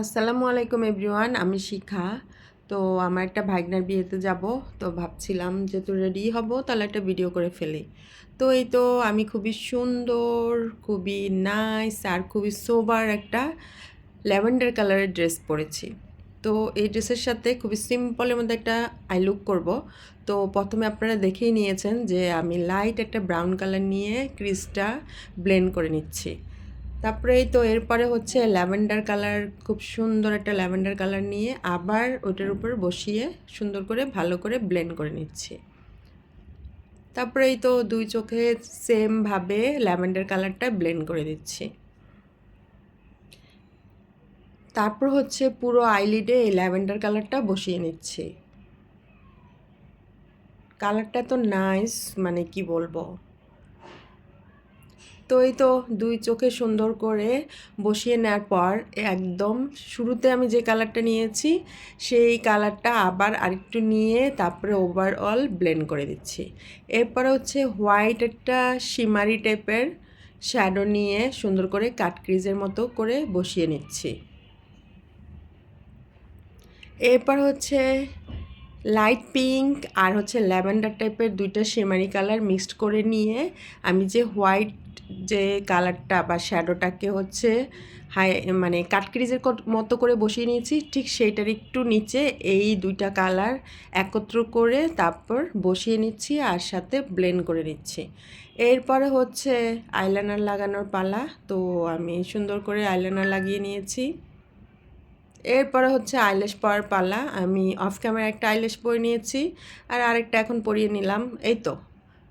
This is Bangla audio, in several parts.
আসসালামু আলাইকুম এভরিওয়ান, আমি শিখা। তো আমার একটা ভাইগনার বিয়েতে যাব, তো ভাবছিলাম যেহেতু রেডি হব, তাহলে একটা ভিডিও করে ফেলি। তো এই তো আমি খুবই সুন্দর, খুবই নাইস আর খুবই সোবার একটা ল্যাভেন্ডার কালারের ড্রেস পরেছি। তো এই ড্রেসের সাথে খুবই সিম্পলের মধ্যে একটা আই লুক করব। তো প্রথমে আপনারা দেখেই নিয়েছেন যে আমি লাইট একটা ব্রাউন কালার নিয়ে ক্রিজটা ব্লেন্ড করে নিচ্ছি। তারপরে এই তো এরপরে হচ্ছে ল্যাভেন্ডার কালার, খুব সুন্দর একটা ল্যাভেন্ডার কালার নিয়ে আবার ওটার উপর বসিয়ে সুন্দর করে ভালো করে ব্লেন্ড করে নিচ্ছি। তারপরে এই তো দুই চোখে সেমভাবে ল্যাভেন্ডার কালারটা ব্লেন্ড করে দিচ্ছি। তারপর হচ্ছে পুরো আইলিডে এই ল্যাভেন্ডার কালারটা বসিয়ে নিচ্ছি। কালারটা তো নাইস মানে কি বলব? তো এই তো দুই চোখে সুন্দর করে বসিয়ে নেওয়ার পর একদম শুরুতে আমি যে কালারটা নিয়েছি, সেই কালারটা আবার আরেকটু নিয়ে তারপরে ওভারঅল ব্লেন্ড করে দিচ্ছি। এরপরে হচ্ছে হোয়াইট একটা শিমারি টাইপের শ্যাডো নিয়ে সুন্দর করে কাট ক্রিজের মতো করে বসিয়ে নিচ্ছি। এরপর হচ্ছে লাইট পিঙ্ক আর হচ্ছে ল্যাভেন্ডার টাইপের দুইটা শেমারি কালার মিক্সড করে নিয়ে আমি যে হোয়াইট যে কালারটা বা শ্যাডোটাকে হচ্ছে হাই মানে কাটক্রিজের মতো করে বসিয়ে নিয়েছি, ঠিক সেইটার একটু নিচে এই দুইটা কালার একত্র করে তারপর বসিয়ে নিচ্ছি আর সাথে ব্লেন্ড করে নিচ্ছি। এরপরে হচ্ছে আইলাইনার লাগানোর পালা, তো আমি সুন্দর করে আইলাইনার লাগিয়ে নিয়েছি। এরপরে হচ্ছে আইলেশ পরার পালা আমি অফ ক্যামেরা একটা আইলেশ পরে নিয়েছি আর আরেকটা এখন পরিয়ে নিলাম। এই তো।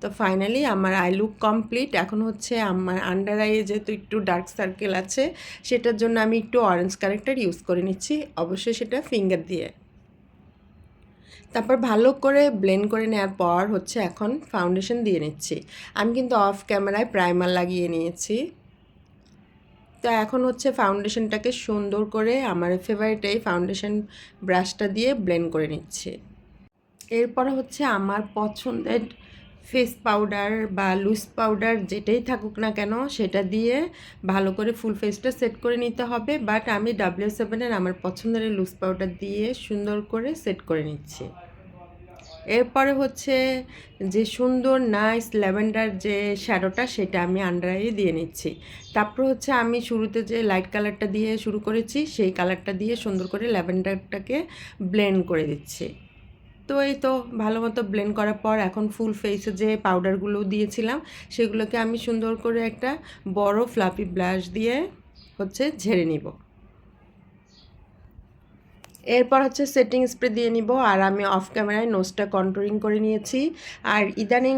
তো ফাইনালি আমার আই লুক কমপ্লিট এখন হচ্ছে আমার আন্ডার আইয়ে যেহেতু একটু ডার্ক সার্কেল আছে, সেটার জন্য আমি একটু অরেঞ্জ কারেক্টার ইউজ করে নিচ্ছি। অবশ্যই সেটা ফিঙ্গার দিয়ে। তারপর ভালো করে ব্লেন্ড করে নেওয়ার পর হচ্ছে এখন ফাউন্ডেশন দিয়ে নিচ্ছি। আমি কিন্তু অফ ক্যামেরায় প্রাইমার লাগিয়ে নিয়েছি। তো এখন হচ্ছে ফাউন্ডেশনটাকে সুন্দর করে আমার ফেভারিট এই ফাউন্ডেশন ব্রাশটা দিয়ে ব্লেন্ড করে নিচ্ছে। এরপর হচ্ছে আমার পছন্দের ফেস পাউডার বা লুজ পাউডার যেটাই থাকুক না কেন, সেটা দিয়ে ভালো করে ফুল ফেসটা সেট করে নিতে হবে। বাট আমি ডাব্লিউ সেভেনের আমার পছন্দের লুজ পাউডার দিয়ে সুন্দর করে সেট করে নিচ্ছি। এরপরে হচ্ছে যে সুন্দর নাইস ল্যাভেন্ডার যে শ্যাডোটা সেটা আমি আন্ডার দিয়ে নিচ্ছি। তারপর হচ্ছে আমি শুরুতে যে লাইট কালারটা দিয়ে শুরু করেছি, সেই কালারটা দিয়ে সুন্দর করে ল্যাভেন্ডারটাকে ব্লেন্ড করে দিচ্ছি। তো এই তো ভালো মতো ব্লেন্ড করার পর এখন ফুল ফেসে যে পাউডারগুলো দিয়েছিলাম, সেগুলোকে আমি সুন্দর করে একটা বড় ফ্লাফি ব্লাশ দিয়ে হচ্ছে ঝেড়ে নিব। এরপর হচ্ছে সেটিং স্প্রে দিয়ে নিব, আর আমি অফ ক্যামেরায় নোজটা কন্ট্রোলিং করে নিয়েছি। আর ইদানিং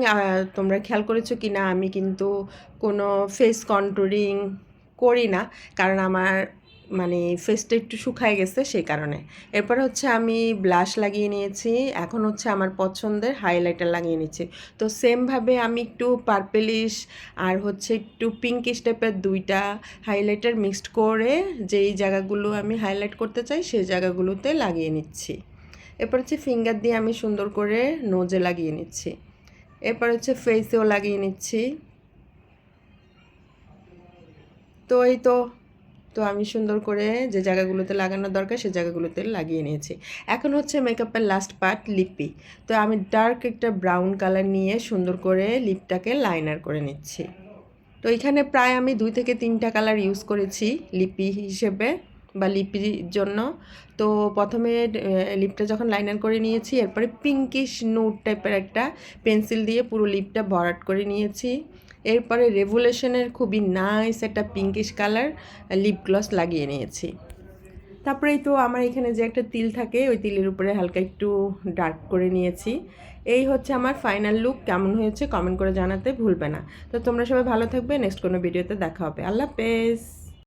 তোমরা খেয়াল করেছ কি না আমি কিন্তু কোনো ফেস কন্ট্রোলিং করি না, কারণ আমার মানে ফেসটা একটু শুকায় গেছে সেই কারণে। এরপর হচ্ছে আমি ব্লাশ লাগিয়ে নিয়েছি। এখন হচ্ছে আমার পছন্দের হাইলাইটার লাগিয়ে নিচ্ছি। তো সেমভাবে আমি একটু পার্পেলিশ আর হচ্ছে একটু পিঙ্কিশ টাইপের দুইটা হাইলাইটার মিক্সড করে যেই জায়গাগুলো আমি হাইলাইট করতে চাই, সেই জায়গাগুলোতে লাগিয়ে নিচ্ছি। এরপর হচ্ছে ফিঙ্গার দিয়ে আমি সুন্দর করে নোজে লাগিয়ে নিচ্ছি। এরপর হচ্ছে ফেসেও লাগিয়ে নিচ্ছি। তো এই তো তো আমি সুন্দর করে যে জায়গাগুলোতে লাগানোর দরকার, সে জায়গাগুলোতে লাগিয়ে নিয়েছি। এখন হচ্ছে মেকআপের লাস্ট পার্ট লিপি। তো আমি ডার্ক একটা ব্রাউন কালার নিয়ে সুন্দর করে লিপটাকে লাইনার করে নিচ্ছি। তো এখানে প্রায় আমি দুই থেকে তিনটা কালার ইউজ করেছি লিপি হিসেবে বা লিপির জন্য। তো প্রথমে লিপটা যখন লাইনার করে নিয়েছি, এরপরে পিঙ্কিশ নোট টাইপের একটা পেন্সিল দিয়ে পুরো লিপটা ভরাট করে নিয়েছি। এরপরে রেভুলেশনের খুবই নাইস একটা পিঙ্কিশ কালার লিপ গ্লস লাগিয়ে নিয়েছি। তারপরেই তো আমার এখানে যে একটা তিল থাকে, ওই তিলের উপরে হালকা একটু ডার্ক করে নিয়েছি। এই হচ্ছে আমার ফাইনাল লুক কেমন হয়েছে কমেন্ট করে জানাতে ভুলবে না। তো তোমরা সবাই ভালো থাকবে নেক্সট কোনো ভিডিওতে দেখা হবে। আল্লাহ হাফেজ!